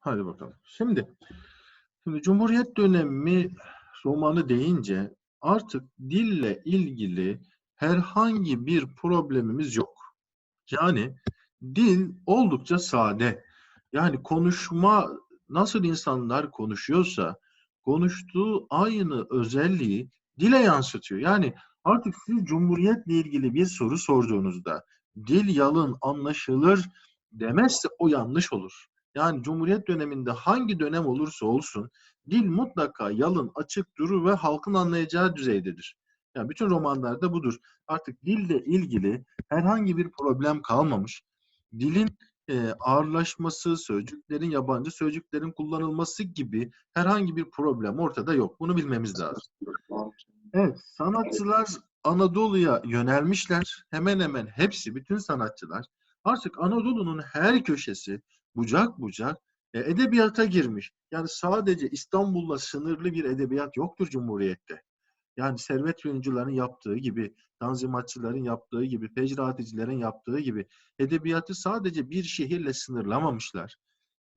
Hadi bakalım. Şimdi, şimdi Cumhuriyet dönemi romanı deyince artık dille ilgili herhangi bir problemimiz yok. Yani dil oldukça sade. Yani konuşma nasıl insanlar konuşuyorsa konuştuğu aynı özelliği dile yansıtıyor. Yani artık siz Cumhuriyet'le ilgili bir soru sorduğunuzda dil yalın, anlaşılır demezse o yanlış olur. Yani Cumhuriyet döneminde hangi dönem olursa olsun dil mutlaka yalın, açık durur ve halkın anlayacağı düzeydedir. Yani bütün romanlarda budur. Artık dille ilgili herhangi bir problem kalmamış. Dilin e, ağırlaşması, sözcüklerin, yabancı sözcüklerin kullanılması gibi herhangi bir problem ortada yok. Bunu bilmemiz lazım. Evet, sanatçılar Anadolu'ya yönelmişler. Hemen hemen hepsi, bütün sanatçılar artık Anadolu'nun her köşesi bucak bucak e, edebiyata girmiş. Yani sadece İstanbul'la sınırlı bir edebiyat yoktur Cumhuriyet'te. Yani Servet Yayıncıların yaptığı gibi, Tanzimatçıların yaptığı gibi, Fecraticilerin yaptığı gibi edebiyatı sadece bir şehirle sınırlamamışlar.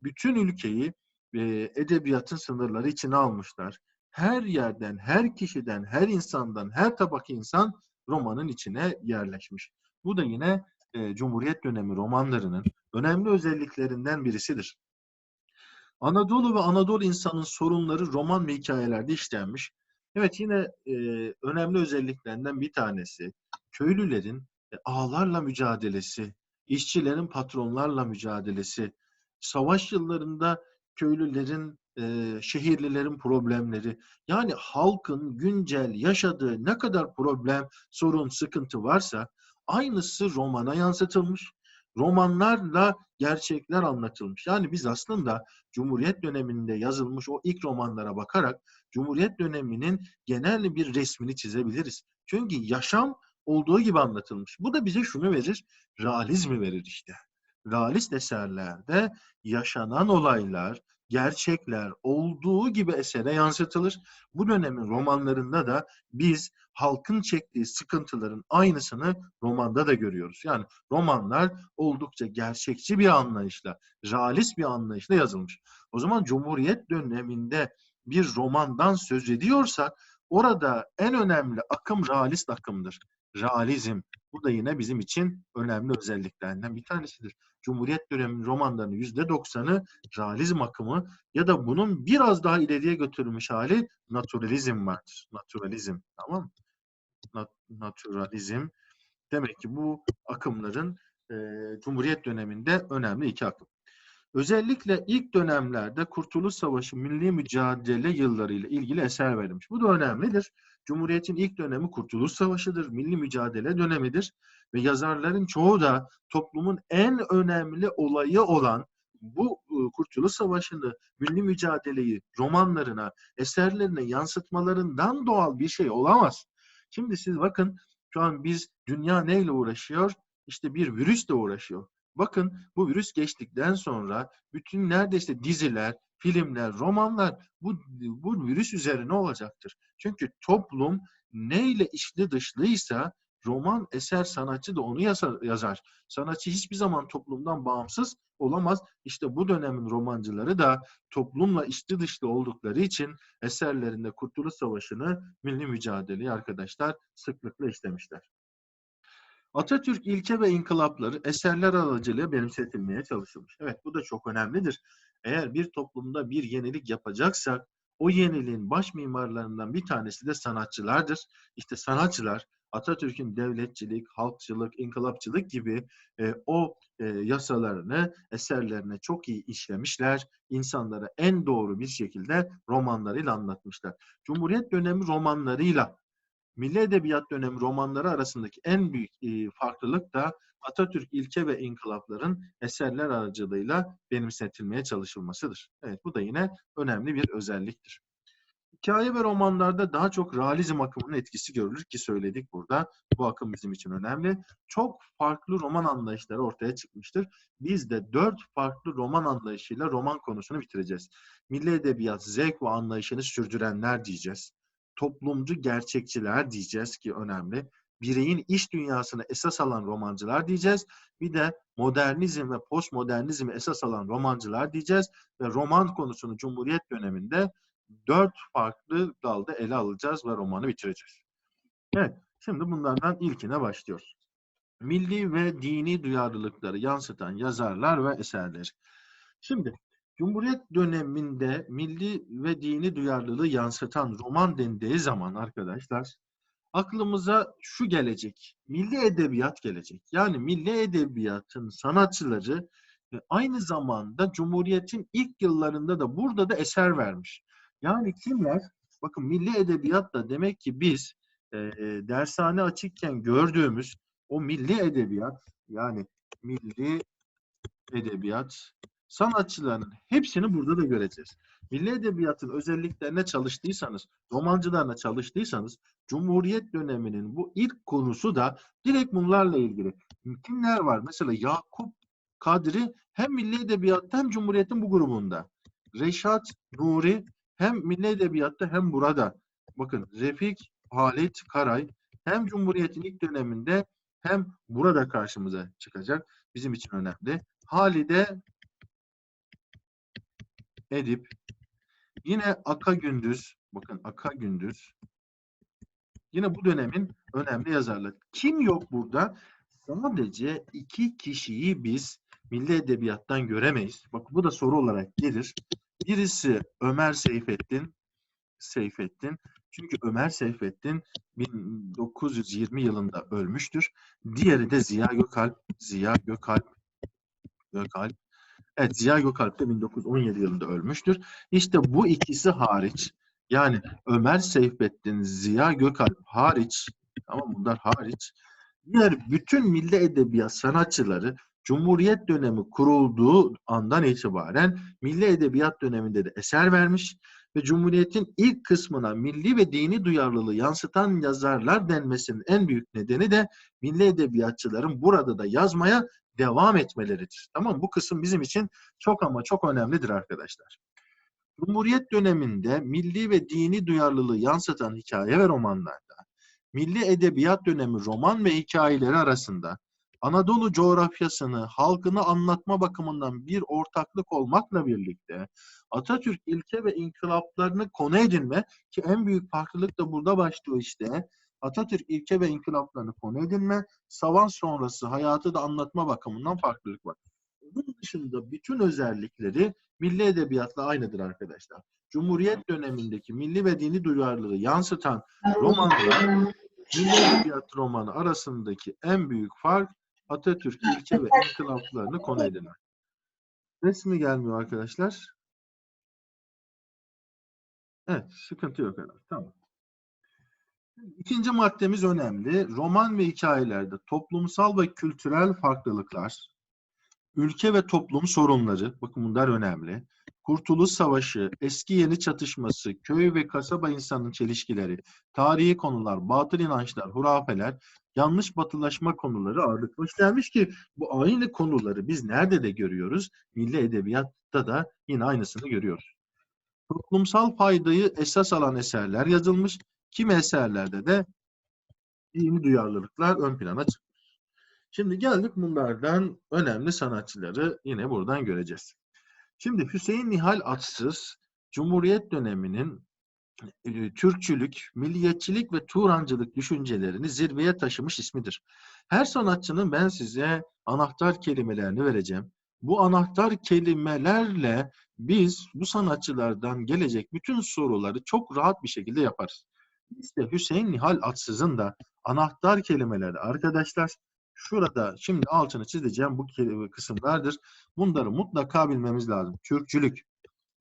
Bütün ülkeyi e, edebiyatın sınırları içine almışlar. Her yerden, her kişiden, her insandan, her tabak insan romanın içine yerleşmiş. Bu da yine e, Cumhuriyet dönemi romanlarının önemli özelliklerinden birisidir. Anadolu ve Anadolu insanın sorunları roman ve hikayelerde işlenmiş. Evet yine e, önemli özelliklerinden bir tanesi köylülerin e, ağlarla mücadelesi, işçilerin patronlarla mücadelesi, savaş yıllarında köylülerin, e, şehirlilerin problemleri, yani halkın güncel yaşadığı ne kadar problem, sorun, sıkıntı varsa aynısı romana yansıtılmış. Romanlarla gerçekler anlatılmış. Yani biz aslında Cumhuriyet döneminde yazılmış o ilk romanlara bakarak Cumhuriyet döneminin genel bir resmini çizebiliriz. Çünkü yaşam olduğu gibi anlatılmış. Bu da bize şunu verir, realizmi verir işte. Realist eserlerde yaşanan olaylar, gerçekler olduğu gibi esere yansıtılır. Bu dönemin romanlarında da biz halkın çektiği sıkıntıların aynısını romanda da görüyoruz. Yani romanlar oldukça gerçekçi bir anlayışla, realist bir anlayışla yazılmış. O zaman Cumhuriyet döneminde bir romandan söz ediyorsak orada en önemli akım realist akımdır. Realizm. Bu da yine bizim için önemli özelliklerinden bir tanesidir. Cumhuriyet dönemi romanlarının yüzde doksanı realizm akımı ya da bunun biraz daha ileriye götürülmüş hali naturalizm vardır. Naturalizm. Tamam mı? Nat naturalizm. Demek ki bu akımların e, Cumhuriyet döneminde önemli iki akım. Özellikle ilk dönemlerde Kurtuluş Savaşı milli mücadele yıllarıyla ilgili eser verilmiş. Bu da önemlidir. Cumhuriyet'in ilk dönemi Kurtuluş Savaşı'dır, milli mücadele dönemidir ve yazarların çoğu da toplumun en önemli olayı olan bu ıı, Kurtuluş Savaşı'nı, milli mücadeleyi romanlarına, eserlerine yansıtmalarından doğal bir şey olamaz. Şimdi siz bakın şu an biz dünya neyle uğraşıyor? İşte bir virüsle uğraşıyor. Bakın bu virüs geçtikten sonra bütün neredeyse diziler, filmler, romanlar bu, bu virüs üzerine olacaktır. Çünkü toplum neyle içli dışlıysa roman eser sanatçı da onu yazar. Sanatçı hiçbir zaman toplumdan bağımsız olamaz. İşte bu dönemin romancıları da toplumla içli dışlı oldukları için eserlerinde Kurtuluş Savaşı'nı, milli mücadeleyi arkadaşlar sıklıkla işlemişler. Atatürk ilke ve inkılapları eserler aracılığıyla benimsetilmeye çalışılmış. Evet bu da çok önemlidir. Eğer bir toplumda bir yenilik yapacaksak o yeniliğin baş mimarlarından bir tanesi de sanatçılardır. İşte sanatçılar Atatürk'ün devletçilik, halkçılık, inkılapçılık gibi e, o e, yasalarını eserlerine çok iyi işlemişler. İnsanlara en doğru bir şekilde romanlarıyla anlatmışlar. Cumhuriyet dönemi romanlarıyla Milli Edebiyat dönemi romanları arasındaki en büyük e, farklılık da Atatürk ilke ve inkılapların eserler aracılığıyla benimsetilmeye çalışılmasıdır. Evet bu da yine önemli bir özelliktir. Hikaye ve romanlarda daha çok realizm akımının etkisi görülür ki söyledik burada. Bu akım bizim için önemli. Çok farklı roman anlayışları ortaya çıkmıştır. Biz de dört farklı roman anlayışıyla roman konusunu bitireceğiz. Milli edebiyat zevk ve anlayışını sürdürenler diyeceğiz toplumcu gerçekçiler diyeceğiz ki önemli. bireyin iş dünyasını esas alan romancılar diyeceğiz. Bir de modernizm ve postmodernizmi esas alan romancılar diyeceğiz. Ve roman konusunu Cumhuriyet döneminde dört farklı dalda ele alacağız ve romanı bitireceğiz. Evet, şimdi bunlardan ilkine başlıyoruz. Milli ve dini duyarlılıkları yansıtan yazarlar ve eserleri. Şimdi Cumhuriyet döneminde milli ve dini duyarlılığı yansıtan roman dendiği zaman arkadaşlar aklımıza şu gelecek. Milli edebiyat gelecek. Yani milli edebiyatın sanatçıları e, aynı zamanda Cumhuriyet'in ilk yıllarında da burada da eser vermiş. Yani kimler? Bakın milli edebiyat da demek ki biz e, e, dershane açıkken gördüğümüz o milli edebiyat yani milli edebiyat sanatçılarının hepsini burada da göreceğiz. Milli edebiyatın özelliklerine çalıştıysanız, romancılarına çalıştıysanız Cumhuriyet döneminin bu ilk konusu da direkt bunlarla ilgili. Kimler var? Mesela Yakup Kadri hem Milli Edebiyatta hem Cumhuriyet'in bu grubunda. Reşat Nuri hem Milli Edebiyatta hem burada. Bakın Refik Halit Karay hem Cumhuriyet'in ilk döneminde hem burada karşımıza çıkacak. Bizim için önemli. Halide Edip yine Aka Gündüz bakın Aka Gündüz yine bu dönemin önemli yazarları. Kim yok burada? Sadece iki kişiyi biz milli edebiyattan göremeyiz. Bak bu da soru olarak gelir. Birisi Ömer Seyfettin. Seyfettin. Çünkü Ömer Seyfettin 1920 yılında ölmüştür. Diğeri de Ziya Gökalp. Ziya Gökalp. Gökalp. Evet Ziya Gökalp de 1917 yılında ölmüştür. İşte bu ikisi hariç yani Ömer Seyfettin, Ziya Gökalp hariç tamam bunlar hariç diğer bütün milli edebiyat sanatçıları Cumhuriyet dönemi kurulduğu andan itibaren milli edebiyat döneminde de eser vermiş ve Cumhuriyet'in ilk kısmına milli ve dini duyarlılığı yansıtan yazarlar denmesinin en büyük nedeni de milli edebiyatçıların burada da yazmaya devam etmeleridir. Tamam Bu kısım bizim için çok ama çok önemlidir arkadaşlar. Cumhuriyet döneminde milli ve dini duyarlılığı yansıtan hikaye ve romanlarda, milli edebiyat dönemi roman ve hikayeleri arasında Anadolu coğrafyasını, halkını anlatma bakımından bir ortaklık olmakla birlikte Atatürk ilke ve inkılaplarını konu edinme ki en büyük farklılık da burada başlıyor işte. Atatürk ilke ve inkılaplarını konu edinme, savan sonrası hayatı da anlatma bakımından farklılık var. Bunun dışında bütün özellikleri milli edebiyatla aynıdır arkadaşlar. Cumhuriyet dönemindeki milli ve dini duyarlılığı yansıtan romanlar milli edebiyat romanı arasındaki en büyük fark Atatürk ilke ve inkılaplarını konu edinme. Resmi gelmiyor arkadaşlar. Evet, sıkıntı yok herhalde. Tamam. İkinci maddemiz önemli. Roman ve hikayelerde toplumsal ve kültürel farklılıklar, ülke ve toplum sorunları, bakın bunlar önemli. Kurtuluş Savaşı, eski yeni çatışması, köy ve kasaba insanın çelişkileri, tarihi konular, batıl inançlar, hurafeler, yanlış batılaşma konuları ağırlıklı işlenmiş ki bu aynı konuları biz nerede de görüyoruz? Milli Edebiyat'ta da yine aynısını görüyoruz. Toplumsal faydayı esas alan eserler yazılmış. Kimi eserlerde de dini duyarlılıklar ön plana çıkmış. Şimdi geldik bunlardan önemli sanatçıları yine buradan göreceğiz. Şimdi Hüseyin Nihal Atsız Cumhuriyet döneminin e, Türkçülük, milliyetçilik ve Turancılık düşüncelerini zirveye taşımış ismidir. Her sanatçının ben size anahtar kelimelerini vereceğim. Bu anahtar kelimelerle biz bu sanatçılardan gelecek bütün soruları çok rahat bir şekilde yaparız. İşte Hüseyin Nihal Atsız'ın da anahtar kelimeleri arkadaşlar şurada şimdi altını çizeceğim bu kısımlardır. Bunları mutlaka bilmemiz lazım. Türkçülük,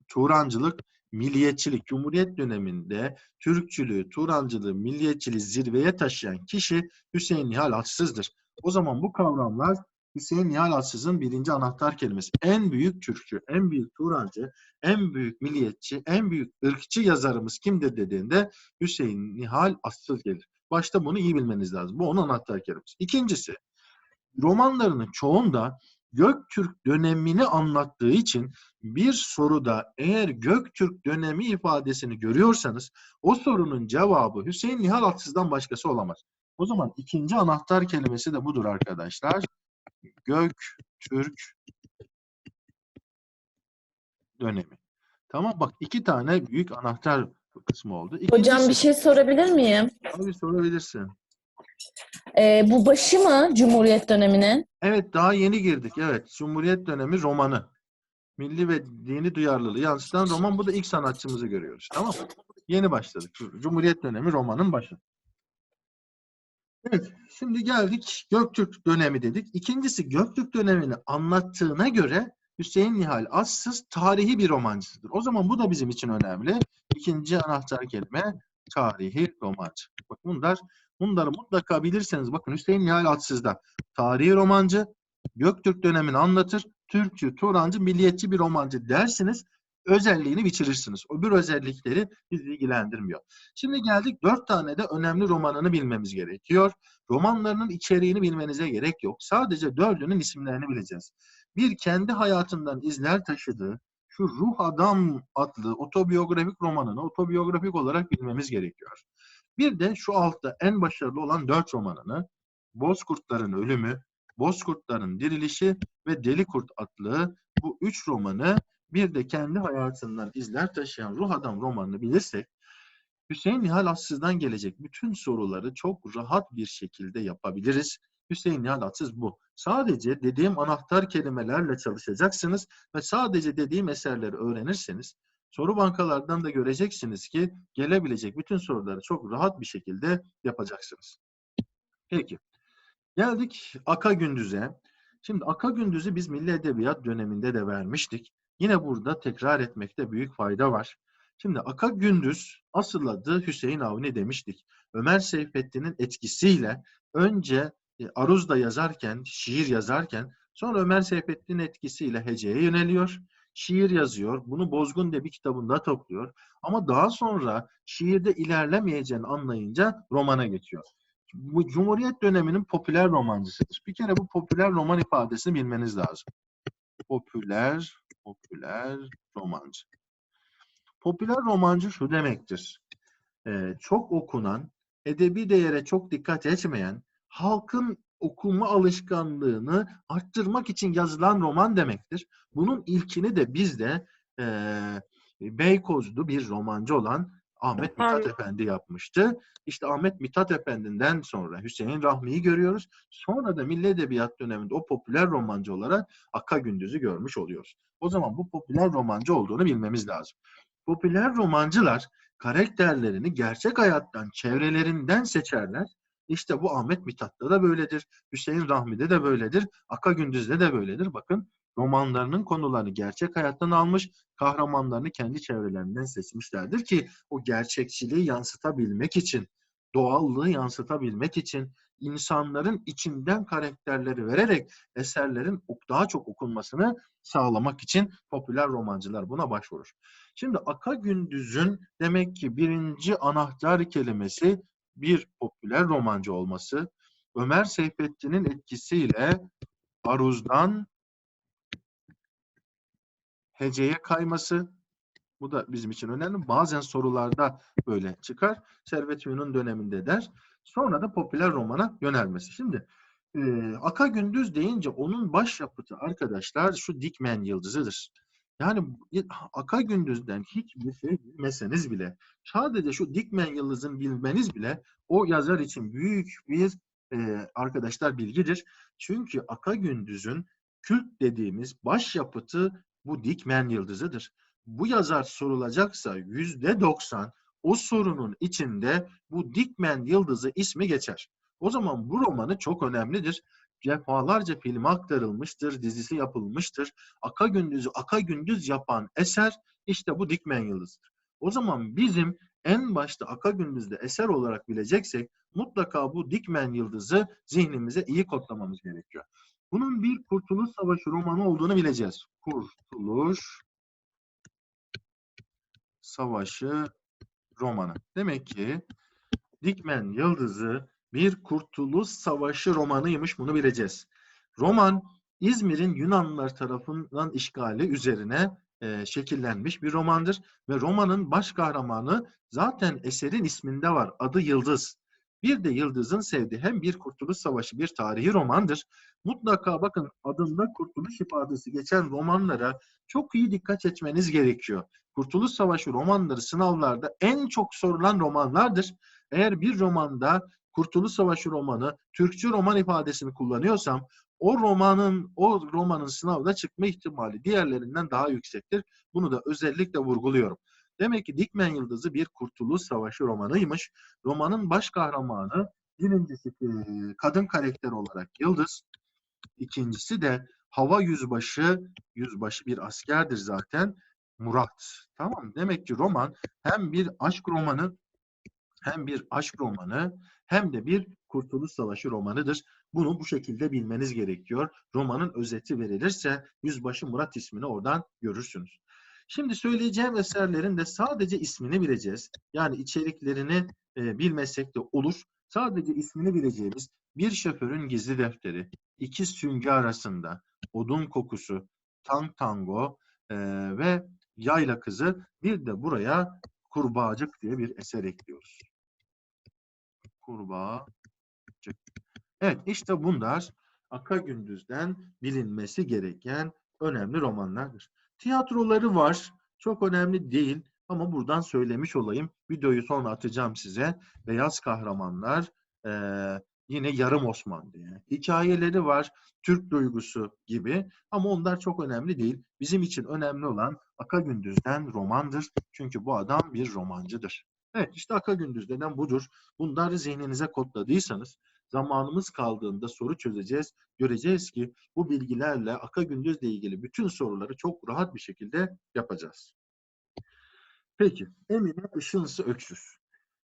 Turancılık, milliyetçilik. Cumhuriyet döneminde Türkçülüğü, Turancılığı, milliyetçiliği zirveye taşıyan kişi Hüseyin Nihal Atsız'dır. O zaman bu kavramlar Hüseyin Nihal Atsız'ın birinci anahtar kelimesi. En büyük Türkçü, en büyük Turancı, en büyük milliyetçi, en büyük ırkçı yazarımız kimdir dediğinde Hüseyin Nihal Atsız gelir. Başta bunu iyi bilmeniz lazım. Bu onun anahtar kelimesi. İkincisi, romanlarının çoğunda Göktürk dönemini anlattığı için bir soruda eğer Göktürk dönemi ifadesini görüyorsanız o sorunun cevabı Hüseyin Nihal Atsız'dan başkası olamaz. O zaman ikinci anahtar kelimesi de budur arkadaşlar. Göktürk dönemi. Tamam bak iki tane büyük anahtar kısmı oldu. Hocam bir İkincisi- şey sorabilir miyim? Tabii sorabilirsin. Ee, bu başı mı Cumhuriyet döneminin? Evet daha yeni girdik. Evet. Cumhuriyet dönemi romanı. Milli ve dini duyarlılığı yansıtan roman. Bu da ilk sanatçımızı görüyoruz. Tamam mı? Yeni başladık. Cumhuriyet dönemi romanın başı. Evet. Şimdi geldik Göktürk dönemi dedik. İkincisi Göktürk dönemini anlattığına göre Hüseyin Nihal Assız tarihi bir romancısıdır. O zaman bu da bizim için önemli. İkinci anahtar kelime tarihi romancı. Bak bunlar bunları mutlaka bilirseniz bakın Hüseyin Nihal Atsız'da tarihi romancı, Göktürk dönemini anlatır, Türkçü, Turancı, milliyetçi bir romancı dersiniz. Özelliğini bitirirsiniz. Öbür özellikleri bizi ilgilendirmiyor. Şimdi geldik dört tane de önemli romanını bilmemiz gerekiyor. Romanlarının içeriğini bilmenize gerek yok. Sadece dördünün isimlerini bileceğiz. Bir kendi hayatından izler taşıdığı şu Ruh Adam adlı otobiyografik romanını otobiyografik olarak bilmemiz gerekiyor. Bir de şu altta en başarılı olan dört romanını Bozkurtların Ölümü, Bozkurtların Dirilişi ve Deli Kurt adlı bu üç romanı bir de kendi hayatından izler taşıyan Ruh Adam romanını bilirsek Hüseyin Nihal Atsız'dan gelecek bütün soruları çok rahat bir şekilde yapabiliriz. Hüseyin Nihal Atsız bu. Sadece dediğim anahtar kelimelerle çalışacaksınız ve sadece dediğim eserleri öğrenirseniz soru bankalardan da göreceksiniz ki gelebilecek bütün soruları çok rahat bir şekilde yapacaksınız. Peki. Geldik Aka Gündüz'e. Şimdi Aka Gündüz'ü biz Milli Edebiyat döneminde de vermiştik. Yine burada tekrar etmekte büyük fayda var. Şimdi Aka Gündüz asıl adı Hüseyin Avni demiştik. Ömer Seyfettin'in etkisiyle önce e, Aruz'da yazarken, şiir yazarken sonra Ömer Seyfettin'in etkisiyle heceye yöneliyor. Şiir yazıyor. Bunu Bozgun diye bir kitabında topluyor. Ama daha sonra şiirde ilerlemeyeceğini anlayınca romana geçiyor. Cumhuriyet döneminin popüler romancısıdır. Bir kere bu popüler roman ifadesini bilmeniz lazım. Popüler, popüler romancı. Popüler romancı şu demektir. Ee, çok okunan, edebi değere çok dikkat etmeyen, halkın okuma alışkanlığını arttırmak için yazılan roman demektir. Bunun ilkini de bizde e, Beykozlu bir romancı olan Ahmet Mithat Efendi yapmıştı. İşte Ahmet Mithat Efendi'nden sonra Hüseyin Rahmi'yi görüyoruz. Sonra da Milli Edebiyat döneminde o popüler romancı olarak Aka Gündüz'ü görmüş oluyoruz. O zaman bu popüler romancı olduğunu bilmemiz lazım. Popüler romancılar karakterlerini gerçek hayattan, çevrelerinden seçerler. İşte bu Ahmet Mithat'ta da böyledir. Hüseyin Rahmi'de de böyledir. Aka Gündüz'de de böyledir. Bakın romanlarının konularını gerçek hayattan almış, kahramanlarını kendi çevrelerinden seçmişlerdir ki o gerçekçiliği yansıtabilmek için, doğallığı yansıtabilmek için insanların içinden karakterleri vererek eserlerin daha çok okunmasını sağlamak için popüler romancılar buna başvurur. Şimdi Aka Gündüz'ün demek ki birinci anahtar kelimesi bir popüler romancı olması, Ömer Seyfettin'in etkisiyle Aruz'dan heceye kayması, bu da bizim için önemli. Bazen sorularda böyle çıkar. Servet Fünun döneminde der. Sonra da popüler romana yönelmesi. Şimdi e, Aka Gündüz deyince onun başyapıtı arkadaşlar şu Dikmen Yıldızı'dır. Yani Aka Gündüz'den hiçbir şey bilmeseniz bile sadece şu Dikmen Yıldız'ın bilmeniz bile o yazar için büyük bir e, arkadaşlar bilgidir. Çünkü Aka Gündüz'ün kült dediğimiz başyapıtı bu Dikmen Yıldızı'dır. Bu yazar sorulacaksa yüzde doksan o sorunun içinde bu Dikmen Yıldızı ismi geçer. O zaman bu romanı çok önemlidir. Defalarca filme aktarılmıştır, dizisi yapılmıştır. Aka Gündüz'ü Aka Gündüz yapan eser işte bu Dikmen Yıldızı'dır. O zaman bizim en başta Aka Gündüz'de eser olarak bileceksek mutlaka bu Dikmen Yıldız'ı zihnimize iyi kodlamamız gerekiyor. Bunun bir Kurtuluş Savaşı romanı olduğunu bileceğiz. Kurtuluş Savaşı romanı. Demek ki Dikmen Yıldızı bir Kurtuluş Savaşı romanıymış bunu bileceğiz. Roman İzmir'in Yunanlılar tarafından işgali üzerine e, şekillenmiş bir romandır ve romanın baş kahramanı zaten eserin isminde var. Adı Yıldız. Bir de Yıldız'ın sevdiği hem bir Kurtuluş Savaşı bir tarihi romandır. Mutlaka bakın adında Kurtuluş ifadesi geçen romanlara çok iyi dikkat etmeniz gerekiyor. Kurtuluş Savaşı romanları sınavlarda en çok sorulan romanlardır. Eğer bir romanda Kurtuluş Savaşı romanı, Türkçü roman ifadesini kullanıyorsam o romanın o romanın sınavda çıkma ihtimali diğerlerinden daha yüksektir. Bunu da özellikle vurguluyorum. Demek ki Dikmen Yıldızı bir Kurtuluş Savaşı romanıymış. Romanın baş kahramanı birincisi kadın karakter olarak Yıldız. İkincisi de hava yüzbaşı, yüzbaşı bir askerdir zaten. Murat. Tamam? Demek ki roman hem bir aşk romanı hem bir aşk romanı hem de bir Kurtuluş Savaşı romanıdır. Bunu bu şekilde bilmeniz gerekiyor. Romanın özeti verilirse Yüzbaşı Murat ismini oradan görürsünüz. Şimdi söyleyeceğim eserlerin de sadece ismini bileceğiz. Yani içeriklerini e, bilmesek de olur. Sadece ismini bileceğimiz bir şoförün gizli defteri, iki süngü arasında, odun kokusu, tank tango e, ve yayla kızı bir de buraya kurbağacık diye bir eser ekliyoruz. Kurbağacık. Evet işte bunlar Aka Gündüz'den bilinmesi gereken önemli romanlardır. Tiyatroları var. Çok önemli değil ama buradan söylemiş olayım. Videoyu sonra atacağım size. Beyaz Kahramanlar, eee, yine Yarım Osman diye. Hikayeleri var. Türk duygusu gibi ama onlar çok önemli değil. Bizim için önemli olan Aka Gündüz'den romandır. Çünkü bu adam bir romancıdır. Evet işte Aka Gündüz denen budur. Bunları zihninize kodladıysanız zamanımız kaldığında soru çözeceğiz. Göreceğiz ki bu bilgilerle Aka Gündüz'le ilgili bütün soruları çok rahat bir şekilde yapacağız. Peki, Emine Işınsı Öksüz.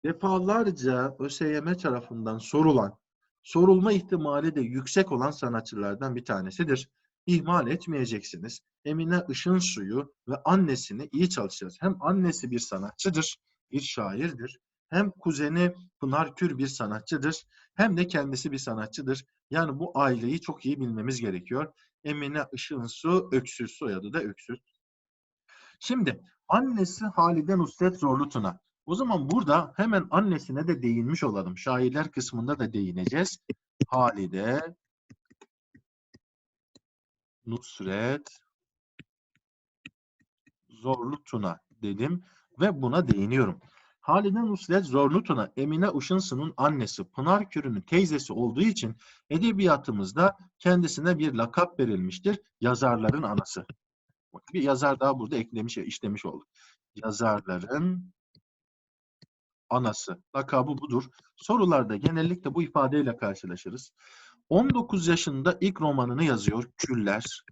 Defalarca ÖSYM tarafından sorulan, sorulma ihtimali de yüksek olan sanatçılardan bir tanesidir. İhmal etmeyeceksiniz. Emine Işınsu'yu ve annesini iyi çalışacağız. Hem annesi bir sanatçıdır, bir şairdir. Hem kuzeni Pınar Kür bir sanatçıdır. Hem de kendisi bir sanatçıdır. Yani bu aileyi çok iyi bilmemiz gerekiyor. Emine Işınsu Öksüz, soyadı da Öksüz. Şimdi annesi Halide Nusret Zorlutuna. O zaman burada hemen annesine de değinmiş olalım. Şairler kısmında da değineceğiz. Halide Nusret Zorlu Tuna dedim ve buna değiniyorum. Halide Nusret Zorlu Tuna, Emine Uşınsu'nun annesi, Pınar Kürü'nün teyzesi olduğu için edebiyatımızda kendisine bir lakap verilmiştir. Yazarların anası. Bir yazar daha burada eklemiş, işlemiş olduk. Yazarların anası. Lakabı budur. Sorularda genellikle bu ifadeyle karşılaşırız. 19 yaşında ilk romanını yazıyor. Küller.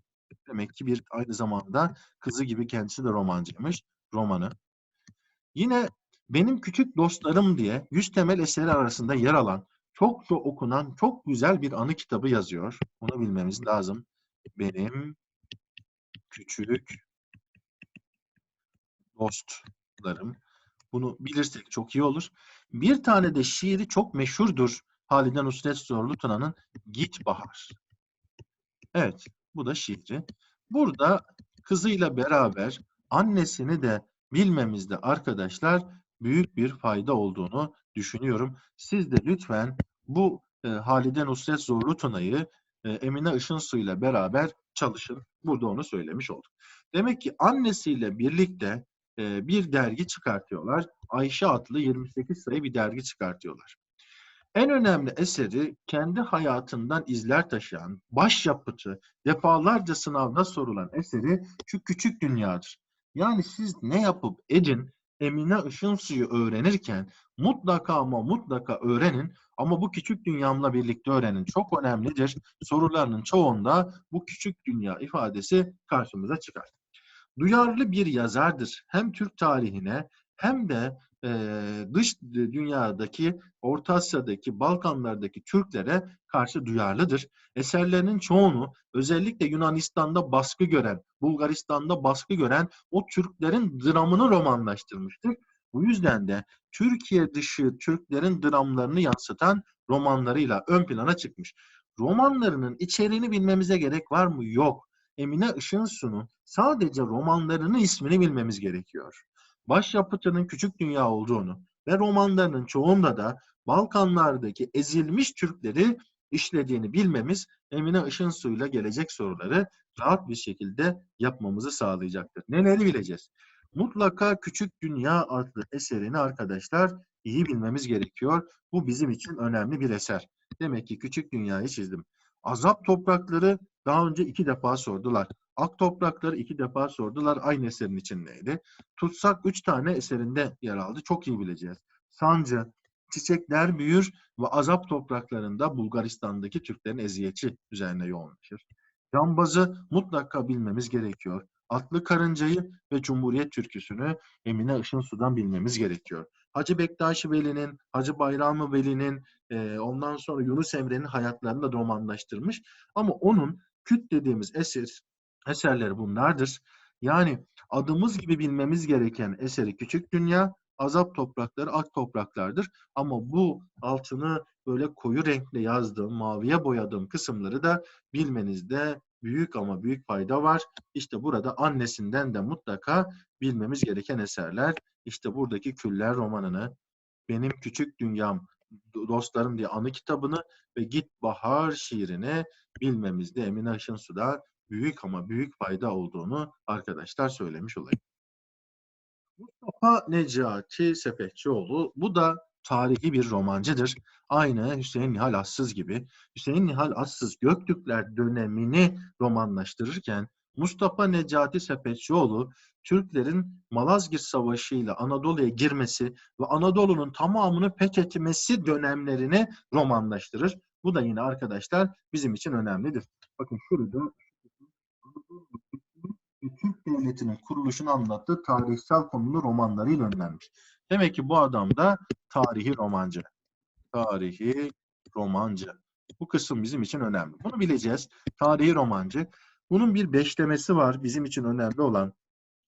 Demek ki bir aynı zamanda kızı gibi kendisi de romancıymış. Romanı. Yine benim küçük dostlarım diye 100 temel eseri arasında yer alan çokça okunan çok güzel bir anı kitabı yazıyor. Bunu bilmemiz lazım. Benim küçük dostlarım. Bunu bilirsek çok iyi olur. Bir tane de şiiri çok meşhurdur. Halide Nusret Zorlu Tuna'nın Git Bahar. Evet, bu da şiiri. Burada kızıyla beraber annesini de bilmemizde arkadaşlar büyük bir fayda olduğunu düşünüyorum. Siz de lütfen bu e, Halide Nusret Zorlu Tuna'yı e, Emine Işınsu ile beraber çalışın. Burada onu söylemiş olduk. Demek ki annesiyle birlikte e, bir dergi çıkartıyorlar. Ayşe adlı 28 sayı bir dergi çıkartıyorlar. En önemli eseri kendi hayatından izler taşıyan, başyapıtı, defalarca sınavda sorulan eseri şu küçük dünyadır. Yani siz ne yapıp edin Emine Işınsu'yu öğrenirken mutlaka ama mutlaka öğrenin ama bu küçük dünyamla birlikte öğrenin. Çok önemlidir. Sorularının çoğunda bu küçük dünya ifadesi karşımıza çıkar. Duyarlı bir yazardır. Hem Türk tarihine hem de dış dünyadaki, Orta Asya'daki, Balkanlardaki Türklere karşı duyarlıdır. Eserlerinin çoğunu özellikle Yunanistan'da baskı gören, Bulgaristan'da baskı gören o Türklerin dramını romanlaştırmıştır. Bu yüzden de Türkiye dışı Türklerin dramlarını yansıtan romanlarıyla ön plana çıkmış. Romanlarının içeriğini bilmemize gerek var mı? Yok. Emine Işınsu'nun sadece romanlarının ismini bilmemiz gerekiyor. Başyapıtının Küçük Dünya olduğunu ve romanlarının çoğunda da Balkanlardaki ezilmiş Türkleri işlediğini bilmemiz Emine Işınsu'yla gelecek soruları rahat bir şekilde yapmamızı sağlayacaktır. Neleri bileceğiz? Mutlaka Küçük Dünya adlı eserini arkadaşlar iyi bilmemiz gerekiyor. Bu bizim için önemli bir eser. Demek ki Küçük Dünya'yı çizdim. Azap toprakları daha önce iki defa sordular. Ak toprakları iki defa sordular. Aynı eserin içindeydi. Tutsak üç tane eserinde yer aldı. Çok iyi bileceğiz. Sancı, Çiçekler Büyür ve Azap topraklarında Bulgaristan'daki Türklerin eziyeti üzerine yoğunlaşır. Cambazı mutlaka bilmemiz gerekiyor. Atlı Karıncayı ve Cumhuriyet Türküsü'nü Emine Işınsu'dan bilmemiz gerekiyor. Hacı Bektaşi Veli'nin, Hacı Bayramı Veli'nin, e, ondan sonra Yunus Emre'nin hayatlarını da romanlaştırmış. Ama onun küt dediğimiz eser, eserleri bunlardır. Yani adımız gibi bilmemiz gereken eseri Küçük Dünya, Azap Toprakları, Ak Topraklardır. Ama bu altını böyle koyu renkle yazdığım, maviye boyadığım kısımları da bilmenizde büyük ama büyük fayda var. İşte burada annesinden de mutlaka bilmemiz gereken eserler. İşte buradaki Küller romanını, Benim Küçük Dünyam, Dostlarım diye anı kitabını ve Git Bahar şiirini bilmemizde Emine Aşınsu'da büyük ama büyük fayda olduğunu arkadaşlar söylemiş olayım. Mustafa Necati Sepetçioğlu bu da tarihi bir romancıdır. Aynı Hüseyin Nihal Assız gibi. Hüseyin Nihal Assız Göktürkler dönemini romanlaştırırken Mustafa Necati Sepetçioğlu Türklerin Malazgirt Savaşı ile Anadolu'ya girmesi ve Anadolu'nun tamamını fethetmesi dönemlerini romanlaştırır. Bu da yine arkadaşlar bizim için önemlidir. Bakın şurada Türk Devleti'nin kuruluşunu anlattığı tarihsel konulu romanlarıyla ünlenmiş. Demek ki bu adam da tarihi romancı. Tarihi romancı. Bu kısım bizim için önemli. Bunu bileceğiz. Tarihi romancı. Bunun bir beşlemesi var bizim için önemli olan.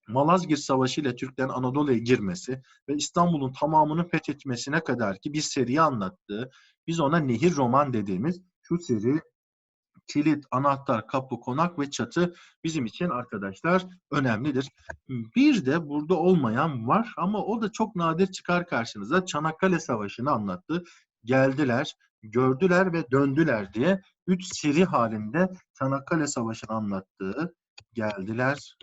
Malazgirt Savaşı ile Türklerin Anadolu'ya girmesi ve İstanbul'un tamamını fethetmesine kadar ki bir seriyi anlattığı, biz ona nehir roman dediğimiz şu seri kilit, anahtar, kapı, konak ve çatı bizim için arkadaşlar önemlidir. Bir de burada olmayan var ama o da çok nadir çıkar karşınıza. Çanakkale Savaşı'nı anlattı. Geldiler, gördüler ve döndüler diye üç seri halinde Çanakkale Savaşı'nı anlattığı geldiler,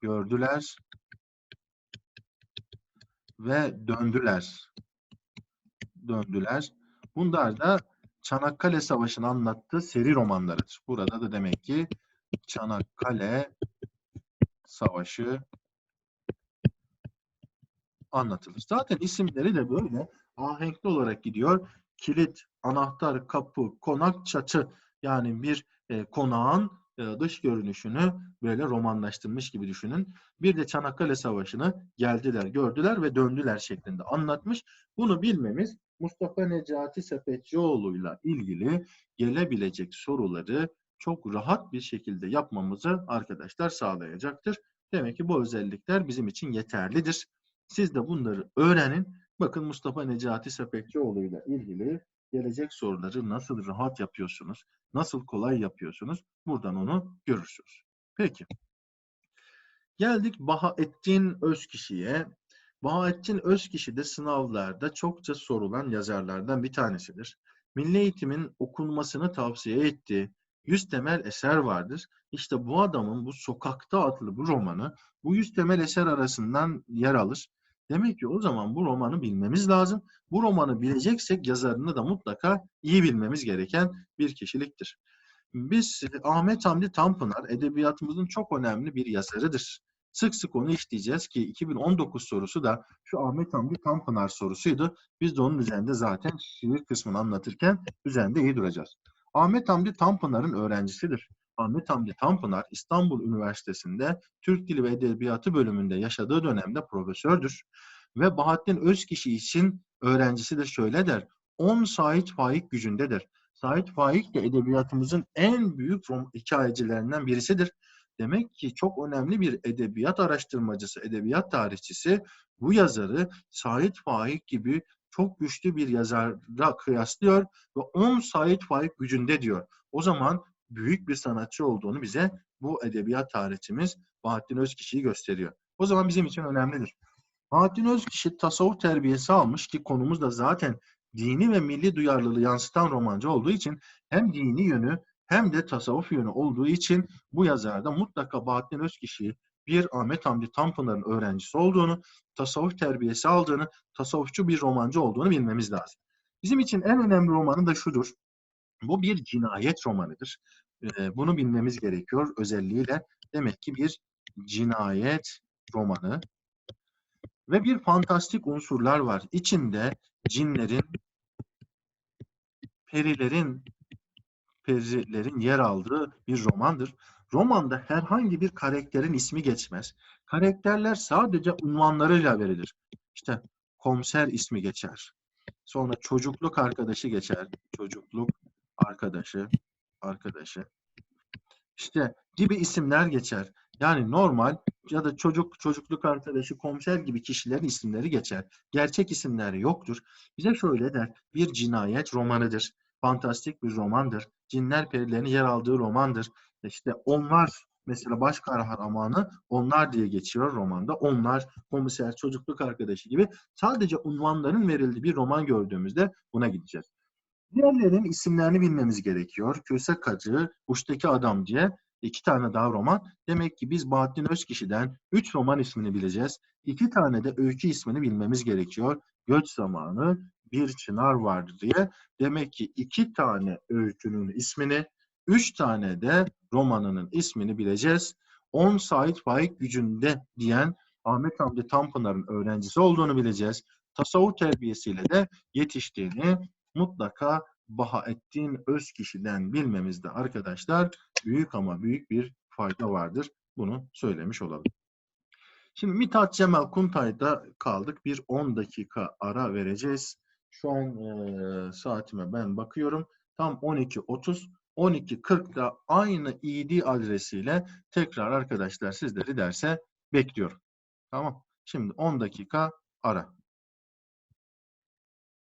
gördüler ve döndüler. Döndüler. Bunlar da Çanakkale Savaşı'nı anlattığı seri romanlarıdır. Burada da demek ki Çanakkale Savaşı anlatılır. Zaten isimleri de böyle ahenkli olarak gidiyor. Kilit, anahtar, kapı, konak, çatı. Yani bir e, konağın e, dış görünüşünü böyle romanlaştırmış gibi düşünün. Bir de Çanakkale Savaşı'nı geldiler, gördüler ve döndüler şeklinde anlatmış. Bunu bilmemiz Mustafa Necati Sepetçioğlu'yla ilgili gelebilecek soruları çok rahat bir şekilde yapmamızı arkadaşlar sağlayacaktır. Demek ki bu özellikler bizim için yeterlidir. Siz de bunları öğrenin. Bakın Mustafa Necati Sepetçioğlu'yla ilgili gelecek soruları nasıl rahat yapıyorsunuz, nasıl kolay yapıyorsunuz buradan onu görürsünüz. Peki. Geldik Bahaettin Özkişi'ye. Bahattin Özkişi de sınavlarda çokça sorulan yazarlardan bir tanesidir. Milli eğitimin okunmasını tavsiye ettiği 100 temel eser vardır. İşte bu adamın bu Sokakta adlı bu romanı bu 100 temel eser arasından yer alır. Demek ki o zaman bu romanı bilmemiz lazım. Bu romanı bileceksek yazarını da mutlaka iyi bilmemiz gereken bir kişiliktir. Biz Ahmet Hamdi Tanpınar edebiyatımızın çok önemli bir yazarıdır. Sık sık onu işleyeceğiz ki 2019 sorusu da şu Ahmet Hamdi Tanpınar sorusuydu. Biz de onun üzerinde zaten şiir kısmını anlatırken üzerinde iyi duracağız. Ahmet Hamdi Tanpınar'ın öğrencisidir. Ahmet Hamdi Tanpınar İstanbul Üniversitesi'nde Türk Dili ve Edebiyatı bölümünde yaşadığı dönemde profesördür. Ve Bahattin Özkişi için öğrencisi de şöyle der. 10 Sait Faik gücündedir. Sait Faik de edebiyatımızın en büyük hikayecilerinden birisidir. Demek ki çok önemli bir edebiyat araştırmacısı, edebiyat tarihçisi bu yazarı Sait Faik gibi çok güçlü bir yazara kıyaslıyor ve 10 Sait Faik gücünde diyor. O zaman büyük bir sanatçı olduğunu bize bu edebiyat tarihçimiz Bahattin Özkişi'yi gösteriyor. O zaman bizim için önemlidir. Bahattin Özkişi tasavvuf terbiyesi almış ki konumuz da zaten dini ve milli duyarlılığı yansıtan romancı olduğu için hem dini yönü hem de tasavvuf yönü olduğu için bu yazarda mutlaka Bahattin Özkişi'yi bir Ahmet Hamdi Tanpınar'ın öğrencisi olduğunu, tasavvuf terbiyesi aldığını, tasavvufçu bir romancı olduğunu bilmemiz lazım. Bizim için en önemli romanı da şudur. Bu bir cinayet romanıdır. Bunu bilmemiz gerekiyor özelliğiyle. Demek ki bir cinayet romanı ve bir fantastik unsurlar var. İçinde cinlerin, perilerin, perilerin yer aldığı bir romandır. Romanda herhangi bir karakterin ismi geçmez. Karakterler sadece unvanlarıyla verilir. İşte komiser ismi geçer. Sonra çocukluk arkadaşı geçer. Çocukluk arkadaşı, arkadaşı. İşte gibi isimler geçer. Yani normal ya da çocuk, çocukluk arkadaşı, komiser gibi kişilerin isimleri geçer. Gerçek isimleri yoktur. Bize şöyle der, bir cinayet romanıdır. Fantastik bir romandır. Cinler perilerin yer aldığı romandır. İşte onlar mesela baş kahramanı onlar diye geçiyor romanda. Onlar, komiser, çocukluk arkadaşı gibi sadece unvanların verildiği bir roman gördüğümüzde buna gideceğiz. Diğerlerinin isimlerini bilmemiz gerekiyor. Köse Kacı, Uçtaki Adam diye iki tane daha roman. Demek ki biz Bahattin Özkişi'den üç roman ismini bileceğiz. İki tane de öykü ismini bilmemiz gerekiyor. Göç Zamanı, Bir Çınar Vardı diye. Demek ki iki tane öykünün ismini, üç tane de romanının ismini bileceğiz. 10 Sait Faik gücünde diyen Ahmet Hamdi Tanpınar'ın öğrencisi olduğunu bileceğiz. Tasavvuf terbiyesiyle de yetiştiğini mutlaka Bahattin Özkişi'den bilmemizde arkadaşlar büyük ama büyük bir fayda vardır. Bunu söylemiş olalım. Şimdi Mithat Cemal Kuntay'da kaldık. Bir 10 dakika ara vereceğiz. Şu an e, saatime ben bakıyorum. Tam 12.30. 12.40'da aynı ID adresiyle tekrar arkadaşlar sizleri derse bekliyorum. Tamam. Şimdi 10 dakika ara.